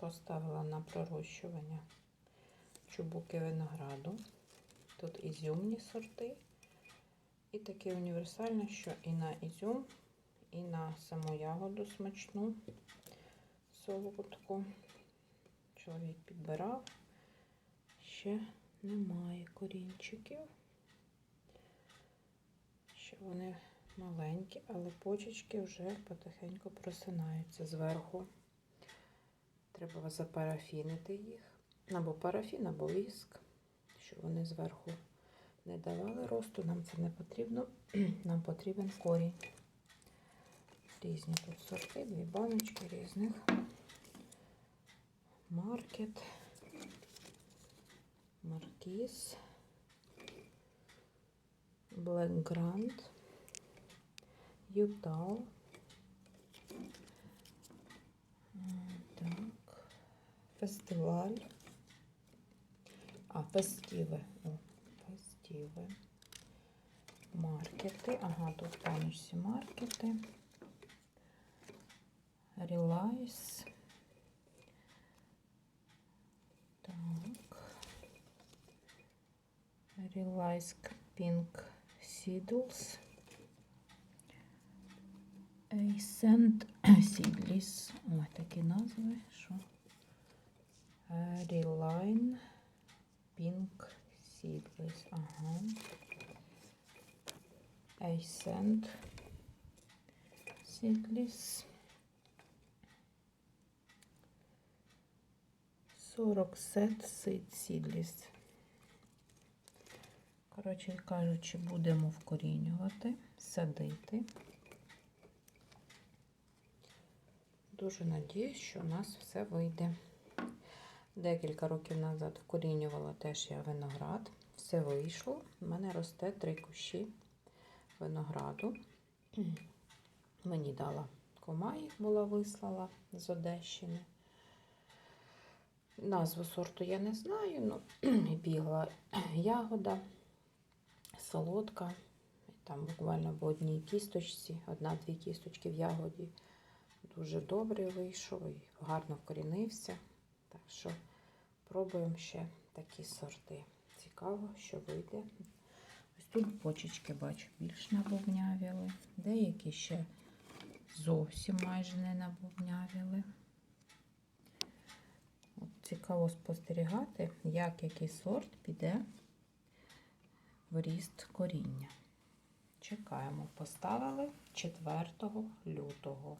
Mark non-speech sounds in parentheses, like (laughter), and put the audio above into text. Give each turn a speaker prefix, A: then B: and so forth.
A: Поставила на пророщування чубуки винограду. Тут ізюмні сорти. І таке універсальне, що і на ізюм, і на саму ягоду смачну солодку. Чоловік підбирав. Ще немає корінчиків. Ще вони маленькі, але почечки вже потихеньку просинаються зверху. Треба запарафінити їх. Або парафін, або віск, щоб вони зверху не давали росту. Нам це не потрібно. (clears throat) Нам потрібен корінь. Різні тут сорти, дві баночки різних. Маркет, маркіз, Black Grand, Ютал. Так, фестиваль. А, фестиве. О, фестиве. Маркети. Ага, тут в паночці маркети. Релайс. Так. Релайс Pink Seedles. Ascent Seedless. Ой, такі назви, що? Reline Pink Seedless. Ага. Ascent Seedless. 40 сет сид Seedless. Коротше кажучи, будемо вкорінювати, садити. Дуже надіюсь, що у нас все вийде. Декілька років назад вкорінювала теж я виноград. Все вийшло. У мене росте три кущі винограду. Мені дала кома їх була вислала з Одещини. Назву сорту я не знаю, ну (clears throat) бігла ягода, солодка. Там буквально по одній кісточці, одна-дві кісточки в ягоді. Дуже добре вийшов і гарно вкорінився. Що пробуємо ще такі сорти. Цікаво, що вийде. Ось тут почечки, бачу, більш набовнявіли. Деякі ще зовсім майже не набовнявіли. От Цікаво спостерігати, як який сорт піде в ріст коріння. Чекаємо, поставили 4 лютого.